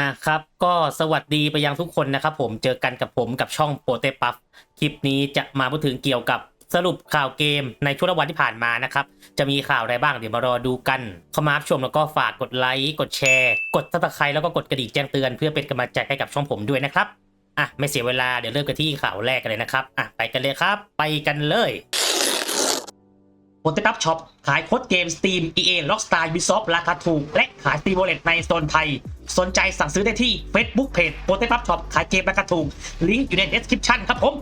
อะครับก็สวัสดีไปยังทุกคนนะครับผมเจอกันกับผมกับช่องโปเตปัฟคลิปนี้จะมาพูดถึงเกี่ยวกับสรุปข่าวเกมในช่วงวันที่ผ่านมานะครับ จะมีข่าวอะไรบ้างเดี๋ยวมารอดูกันเข้ามาชมแล้วก็ฝากกดไลค์กดแชร์ กดซับสไครต์แล้วก็กดกระดิ่งแจ้งเตือนเพื่อเป็นกำลังใจให้กับช่องผมด้วยนะครับอะไม่เสียเวลาเดี๋ยวเริ่มกันที่ข่าวแรกกันเลยนะครับอะไปกันเลยครับ ไปกันเลย โปเตปับช็อปขายโค้ดเกม Steam EA Rockstar Ubisoft ราคาถูก และขาย Steam Wallet ในโซนไทย สนใจสั่งซื้อได้ที่ Facebook Page โปเตปับช็อปขายเกมราคาถูก ลิงก์อยู่ใน description ครับผม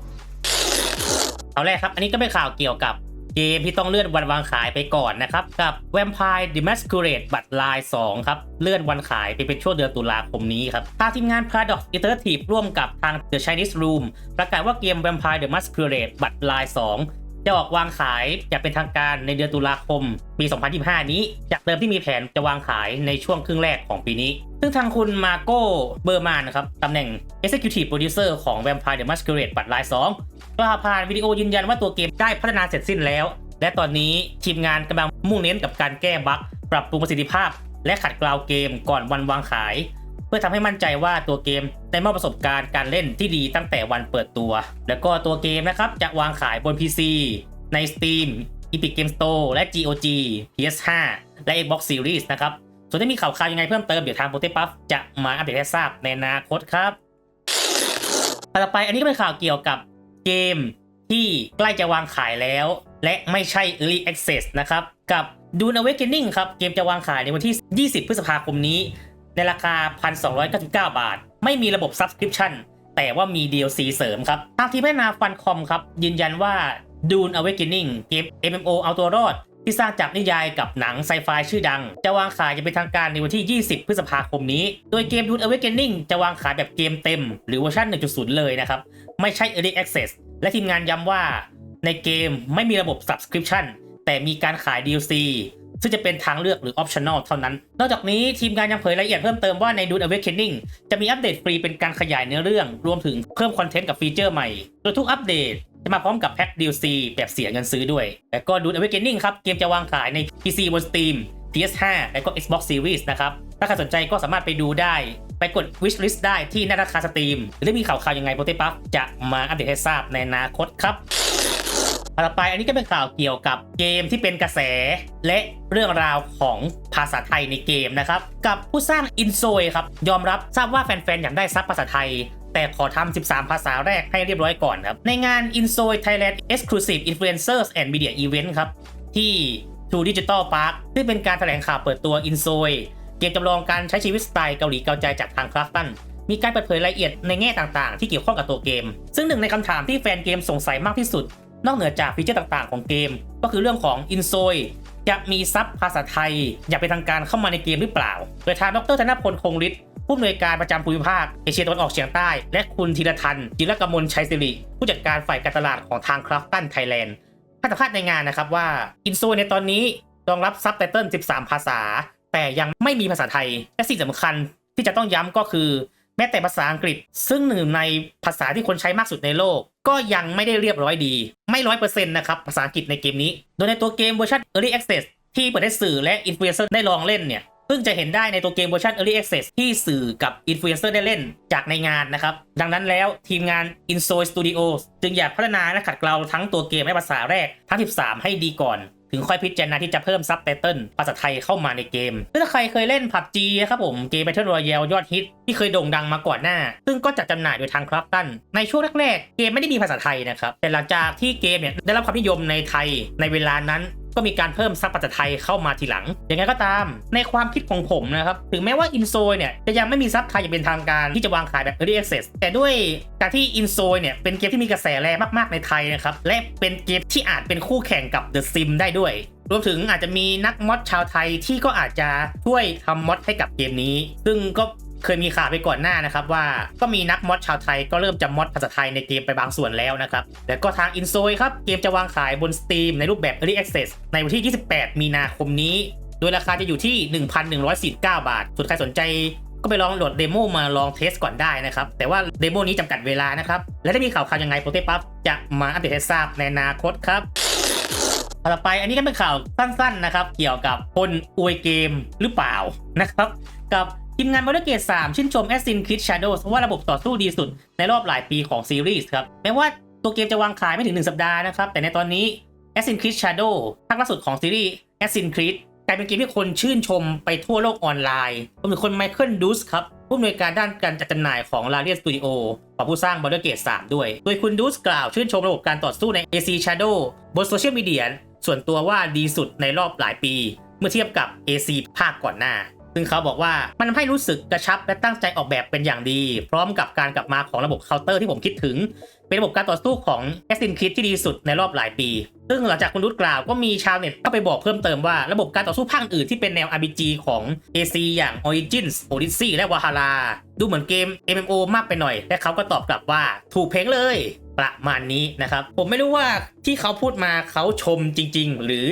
เอาแรกครับ อันนี้ก็เป็นข่าวเกี่ยวกับเกมที่ต้องเลื่อนวันวางขายไปก่อนนะครับ กับ Vampire The Masquerade บัตรลาย2ครับ เลื่อนวันขายไปเป็นช่วงเดือนตุลาคมนี้ครับทางทีมงาน Paradox Interactive ร่วมกับทาง The Chinese Room ประกาศว่าเกม Vampire The Masquerade บัตรลาย2 จะออกวางขายจะเป็นทางการในเดือนตุลาคม ปี 2025 นี้ จากเดิมที่มีแผนจะวางขายในช่วงครึ่งแรกของปีนี้ ซึ่งทางคุณมาโก้เบอร์มานนะครับตำแหน่ง Executive Producer ของ Vampire the Masquerade บัตรลาย 2กล่าผ่านวิดีโอยืนยันว่าตัวเกมได้พัฒนาเสร็จสิ้นแล้ว และตอนนี้ทีมงานกำลังมุ่งเน้นกับการแก้บั๊กปรับปรุงประสิทธิภาพ และขัดเกลาเกมก่อนวันวางขาย พื่อทำให้มั่นใจว่าตัวเกมได้มอบประสบการณ์การเล่นที่ดีตั้งแต่วันเปิดตัว แล้วก็ตัวเกมนะครับจะวางขายบน PC ใน Steam Epic Game Store และ GOG PS5 และ Xbox Series นะครับ ส่วนถ้ามีข่าวคราวยังไงเพิ่มเติม เดี๋ยวทาง p o t e Puff จะมาอัปเดตให้ทราบในอนาคตครับ ต่อไปอันนี้ก็เป็นข่าวเกี่ยวกับเกมที่ใกล้จะวางขายแล้ว และไม่ใช่ Early Access นะครับ กับ Dune Awakening ครับ เกมจะวางขายในวันที่ 20 พฤษภาคมนี้ ในราคา 1,299 บาท ไม่มีระบบ Subscription แต่ว่ามี DLC เสริมครับทางทีมพัฒนาฟันคอมครับ ยืนยันว่า Dune Awakening เกม MMO เอาตัวรอด ที่สร้างจากนิยายกับหนังไซไฟชื่อดัง จะวางขายจะเป็นทางการในวันที่ 20 พฤษภาคมนี้ โดยเกม Dune Awakening จะวางขายแบบเกมเต็ม หรือเวอร์ชัน 1.0 เลยนะครับ ไม่ใช่ Early Access และทีมงานย้ำว่า ในเกมไม่มีระบบ Subscription แต่มีการขาย DLC ซึ่งจะเป็นทางเลือกหรือ optional เท่านั้น นอกจากนี้ทีมงานยังเผยรายละเอียดเพิ่มเติมว่าใน Dune Awakening จะมีอัปเดตฟรีเป็นการขยายเนื้อเรื่อง รวมถึงเพิ่มคอนเทนต์กับฟีเจอร์ใหม่ โดยทุกอัปเดตจะมาพร้อมกับแพ็ค DLC แบบเสียเงินซื้อด้วย และก็ Dune Awakening ครับ เกมจะวางขายใน PC บน Steam PS5 และก็ Xbox Series นะครับ ถ้าใครสนใจก็สามารถไปดูได้ ไปกด wish list ได้ที่หน้าราคาสตรีมหรือมีข่าวข่าวยังไงโปรเตปัฟจะมาอัปเดตให้ทราบในอนาคตครับ ต่อไปอันนี้ก็เป็นข่าวเกี่ยวกับเกมที่เป็นกระแส และเรื่องราวของภาษาไทยในเกมนะครับ กับผู้สร้าง i n s o y ครับ ยอมรับทราบว่าแฟนๆ อยากได้ซับภาษาไทย แต่ขอทำ 13 ภาษาแรกให้เรียบร้อยก่อนครับ ในงาน i n s o y Thailand Exclusive Influencers and Media Event ครับ ที่ True Digital Park ซึ่งเป็นการแถลงข่าวเปิดตัว i n s o y เกมจำลองการใช้ชีวิตสไตล์เกาหลีเกาใจจากทางคราฟตันมีการเปิดเผยรายละเอียดในแง่ต่างๆ ที่เกี่ยวข้องกับตัวเกม ซึ่งหนึ่งในคำถามที่แฟนเกมสงสัยมากที่สุด นอกเหนือจากฟีเจอร์ต่างๆ ของเกม ก็คือเรื่องของ i n s o y จะมีซับภาษาไทย อย่างเป็นทางการเข้ามาในเกมหรือเปล่า โดยทางดรธนพลคงฤทธิ์ผู้อำนวยการประจำภูมิภาคเอเชียตะวันออกเฉียงใต้ และคุณธีรทันจิรกมลชัยสิริ ผู้จัดการฝ่ายการตลาดของทางคราฟตันไทยแลนด์ให้สัมภาษณ์ในงานนะครับว่า i n s o y ในตอนนี้รองรับซับไตเติล 13 ภาษา แต่ยังไม่มีภาษาไทย และสิ่งสำคัญที่จะต้องย้ำก็คือ ม้แต่ภาษาอังกฤษ ซึ่งหนึ่งในภาษาที่คนใช้มากสุดในโลก ก็ยังไม่ได้เรียบร้อยดี ไม่ร้อยเปอร์เซ็นต์นะครับ ภาษาอังกฤษในเกมนี้ โดยในตัวเกมเวอร์ชัน Early Access ที่เปิดให้สื่อและอินฟลูเอนเซอร์ได้ลองเล่นเนี่ยเพิ่งจะเห็นได้ในตัวเกมเวอร์ชัน Early Access ที่สื่อกับอินฟลูเอนเซอร์ได้เล่นจากในงานนะครับ ดังนั้นแล้วทีมงาน i n s o y Studios จึงอยากพัฒนาและขัดเกลาทั้งตัวเกมและภาษาแรกทั้ง 13 ให้ดีก่อน ถึงค่อยพิจารณาที่จะเพิ่มซับไตเติลภาษาไทยเข้ามาในเกมถ้าใครเคยเล่นผับจีครับผมเกม Battle Royale ยอดฮิตที่เคยโด่งดังมาก่อนหน้า ซึ่งก็จัดจำหน่ายโดยทางคราฟตันในช่วงแรกๆเกมไม่ได้มีภาษาไทยนะครับแต่หลังจากที่เกมเนี่ยได้รับความนิยมในไทยในเวลานั้น ก็มีการเพิ่มซับภาษาไทยเข้ามาทีหลังอย่างไรก็ตามในความคิดของผมนะครับ ถึงแม้ว่า i n s o y เนี่ยจะยังไม่มีซับไทยอย่างเป็นทางการที่จะวางขายแบบ Early Access แต่ด้วยการที่ i n s o y เนี่ยเป็นเกมที่มีกระแสแรงมากๆในไทยนะครับ และเป็นเกมที่อาจเป็นคู่แข่งกับ The Sim ได้ด้วยรวมถึงอาจจะมีนักมอดชาวไทยที่ก็อาจจะช่วยทำมอดให้กับเกมนี้ ซึ่งก็ เคยมีข่าวไปก่อนหน้านะครับว่าก็มีนักมอดชาวไทยก็เริ่มจะมอดภาษาไทยในเกมไปบางส่วนแล้วนะครับแต่ก็ทาง i n s o y ครับเกมจะวางขายบน Steam ในรูปแบบ Early Access ในวันที่ 28 มีนาคมนี้ โดยราคาจะอยู่ที่ 1,149 บาทส่วนใครสนใจก็ไปลองโหลดเดโมมาลองเทสก่อนได้นะครับ แต่ว่าเดโมนี้จำกัดเวลานะครับ และถ้ามีข่าวข่าวยังไงโปรเตปั๊บจะมาอัปเดตให้ทราบในอนาคตครับต่อไปอันนี้ก็เป็นข่าวสั้นๆนะครับ เกี่ยวกับคนอวยเกมหรือเปล่านะครับ กับ ทีมงาน Baldur's Gate 3ชื่นชม Assassin's Creed Shadows ว่าระบบต่อสู้ดีสุดในรอบหลายปีของซีรีส์ครับแม้ว่าตัวเกมจะวางขายไม่ถึง 1 สัปดาห์นะครับ แต่ในตอนนี้ Assassin's Creed Shadow ภาคล่าสุดของซีรีส์ Assassin's Creed กลายเป็นเกมที่คนชื่นชมไปทั่วโลกออนไลน์รวมถึงคนไมเคิลดูสครับผู้อำนวยการด้านการจัดจำหน่ายของ l a r i a Studio ของผู้สร้าง Baldur's Gate 3 ด้วย โดยคุณดูสกล่าวชื่นชมระบบการต่อสู้ใน AC Shadow บนโซเชียลมีเดียส่วนตัวว่าดีสุดในรอบหลายปี เมื่อเทียบกับ AC ภาคก่อนหน้า ซึ่งเขาบอกว่ามันทำให้รู้สึกกระชับและตั้งใจออกแบบเป็นอย่างดี พร้อมกับการกลับมาของระบบเคาน์เตอร์ที่ผมคิดถึง เป็นระบบการต่อสู้ของ Assassin's Creed ที่ดีสุดในรอบหลายปี ซึ่งหลังจากคุณรุดกล่าวก็มีชาวเน็ตเข้าไปบอกเพิ่มเติมว่าระบบการต่อสู้ภาคอื่นที่เป็นแนว RPG ของ AC อย่าง Origins Odyssey และ Valhalla ดูเหมือนเกม MMO มากไปหน่อย และเขาก็ตอบกลับว่าถูกเพลงเลยประมาณนี้นะครับ ผมไม่รู้ว่าที่เขาพูดมาเขาชมจริง ๆ หรือ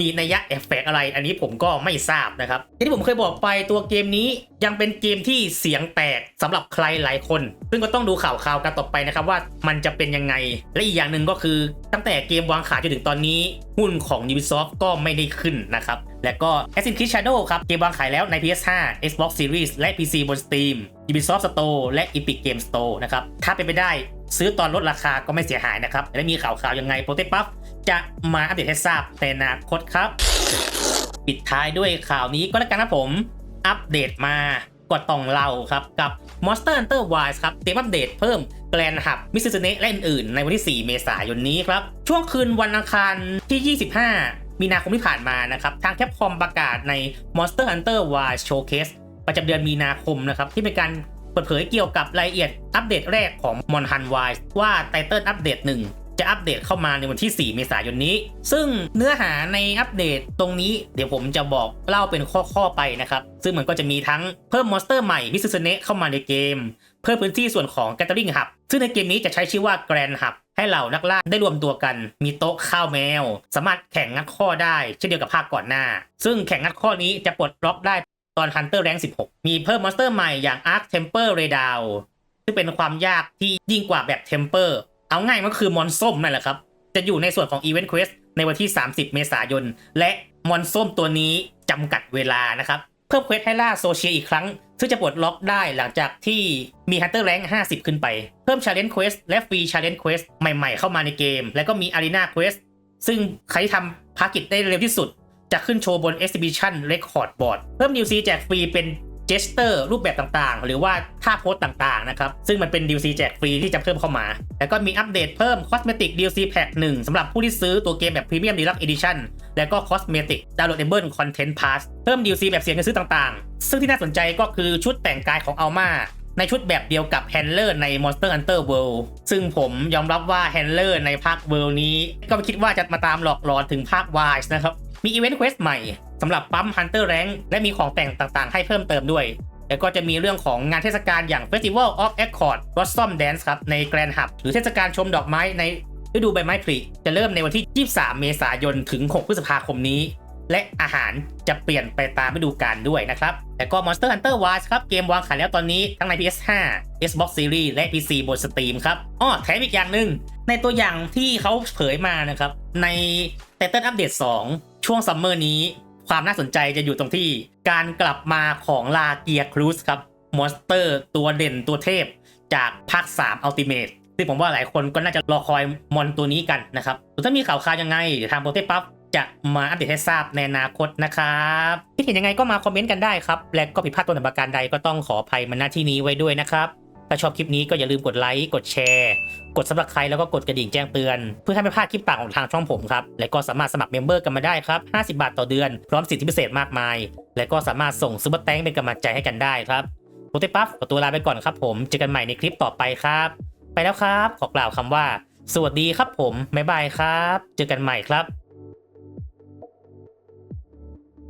มีนัยยะเอฟเฟกต์อะไร อันนี้ผมก็ไม่ทราบนะครับที่ผมเคยบอกไปตัวเกมนี้ยังเป็นเกมที่เสียงแตกสำหรับใครหลายคน ซึ่งก็ต้องดูข่าวข่าวกันต่อไปนะครับว่ามันจะเป็นยังไง และอีกอย่างหนึ่งก็คือตั้งแต่เกมวางขายจนถึงตอนนี้ หุ้นของ Ubisoft ก็ไม่ได้ขึ้นนะครับและก็ Assassin's Creed Shadow ครับ เกมวางขายแล้วใน PS5 Xbox Series และ PC บน Steam Ubisoft Store และ Epic Game Store นะครับถ้าเป็นไปได้ ซื้อตอนลดราคาก็ไม่เสียหายนะครับและมีข่าวข่าวยังไงโปรเตปัฟจะมาอัปเดตให้ทราบในอนาคตครับ ปิดท้ายด้วยข่าวนี้ก็แล้วกันนะผมอัปเดตมาก็ต้องเล่าครับกับ Monster Hunter Wilds ครับเตรียมอัปเดตเพิ่มแกลนหับมิสซิเนและอื่นๆในวันที่ 4 เมษายนนี้ครับ ช่วงคืนวันอังคารที่ 25 มีนาคมที่ผ่านมานะครับ ทางแคปคอมประกาศใน Monster Hunter Wilds Showcase ประจำเดือนมีนาคมนะครับ ที่เป็นการ ปิดเผยเกี่ยวกับรายละเอียดอัปเดตแรกของ Mon Hun Wilds ว่าไตเติลอัปเดต1จะอัปเดตเข้ามาในวันที่ 4 เมษายนนี้ ซึ่งเนื้อหาในอัปเดตตรงนี้เดี๋ยวผมจะบอกเล่าเป็นข้อๆไปนะครับ ซึ่งมันก็จะมีทั้งเพิ่มมอนสเตอร์ใหม่มิสซิเนะเข้ามาในเกม เพิ่มพื้นที่ส่วนของ Gathering Hub ซึ่งในเกมนี้จะใช้ชื่อว่า Grand Hub ให้เหล่านักล่าได้รวมตัวกัน มีโต๊ะข้าวแมว สามารถแข่งงัดข้อได้ เช่นเดียวกับภาคก่อนหน้า ซึ่งแข่งงัดข้อนี้จะปลดล็อกได้ ตอน Hunter Rank 16 มีเพิ่มมอนสเตอร์ใหม่อย่าง Arc Temper r a d a l ซึ่งเป็นความยากที่ยิ่งกว่าแบบ Temper เอาง่ายมันก็คือมอนส้มนั่นแหละครับ จะอยู่ในส่วนของ Event Quest ในวันที่ 30 เมษายน และมอนส้มตัวนี้จำกัดเวลานะครับ เพิ่มเควสให้ล่าโซเชียอีกครั้ง ซึ่งจะปลดล็อกได้หลังจากที่มี Hunter Rank 50 ขึ้นไป เพิ่ม Challenge Quest และ Free Challenge Quest ใหม่ๆเข้ามาในเกม แล้วก็มี Arena Quest ซึ่งใครที่ทำภารกิจได้เร็วที่สุด จะขึ้นโชว์บน Exhibition Record Board เพิ่ม DLC แจกฟรีเป็นเจสเตอร์รูปแบบต่างๆ หรือว่าท่าโพสต่างๆ นะครับ ซึ่งมันเป็น DLC แจกฟรีที่จะเพิ่มเข้ามา แล้วก็มีอัปเดตเพิ่ม Cosmetic DLC Pack 1สำหรับผู้ที่ซื้อตัวเกมแบบ Premium Deluxe Edition แล้วก็ Cosmetic Downloadable Content Pass เพิ่ม DLC แบบเสียเงินซื้อต่างๆ ซึ่งที่น่าสนใจก็คือชุดแต่งกายของ Alma ในชุดแบบเดียวกับ Handler ใน Monster Hunter World ซึ่งผมยอมรับว่า Handler ในภาค World นี้ ก็ไม่คิดว่าจะมาตามหลอกหลอนถึงภาค Wise นะครับ มีอีเวนต์เควสใหม่สำหรับปั๊ม Hunter Rank และมีของแต่งต่างๆ ให้เพิ่มเติมด้วย แล้วก็จะมีเรื่องของงานเทศกาลอย่าง Festival of Accord Blossom Dance ครับใน Grand Hub หรือเทศกาลชมดอกไม้ในฤดูใบไม้ผลิจะเริ่มในวันที่ 23 เมษายนถึง 6 พฤษภาคมนี้ และอาหารจะเปลี่ยนไปตามฤดูกาลด้วยนะครับแล้วก็ Monster Hunter Wilds ครับ เกมวางขายแล้วตอนนี้ทั้งใน PS5 Xbox Series และ PC บน Steam ครับอ้อแถมอีกอย่างหนึ่งในตัวอย่างที่เขาเผยมานะครับ ใน Titan Update 2 ช่วงซัมเมอร์นี้ ความน่าสนใจจะอยู่ตรงที่การกลับมาของลาเกียครูสครับมอนสเตอร์ตัวเด่นตัวเทพจากภาค 3 Ultimate ซึ่งผมว่าหลายคนก็น่าจะรอคอยมอนตัวนี้กันนะครับถ้ามีข่าวคราวยังไงเดี๋ยวทางโปรเทปั๊บ จะมาอัปเดตให้ทราบในอนาคตนะครับที่เห็นยังไงก็มาคอมเมนต์กันได้ครับ และก็ผิดพลาดตัวไหนประการใดก็ต้องขออภัยมาณที่นี้ไว้ด้วยนะครับถ้าชอบคลิปนี้ก็อย่าลืมกดไลค์ กดแชร์ กดซับสไครต์แล้วก็กดกระดิ่งแจ้งเตือน เพื่อให้ไม่พลาดคลิปต่างของทางช่องผมครับ และก็สามารถสมัครเมมเบอร์กันมาได้ครับ 50 บาทต่อเดือน พร้อมสิทธิพิเศษมากมาย และก็สามารถส่งซุปเปอร์แตงเป็นกำลังใจให้กันได้ครับโปรเตปั๊บขอตัวลาไปก่อนครับผม เจอกันใหม่ในคลิปต่อไปครับ ไปแล้วครับ ขอกล่าวคำว่า สวัสดีครับผม บ๊ายบายครับ เจอกันใหม่ครับ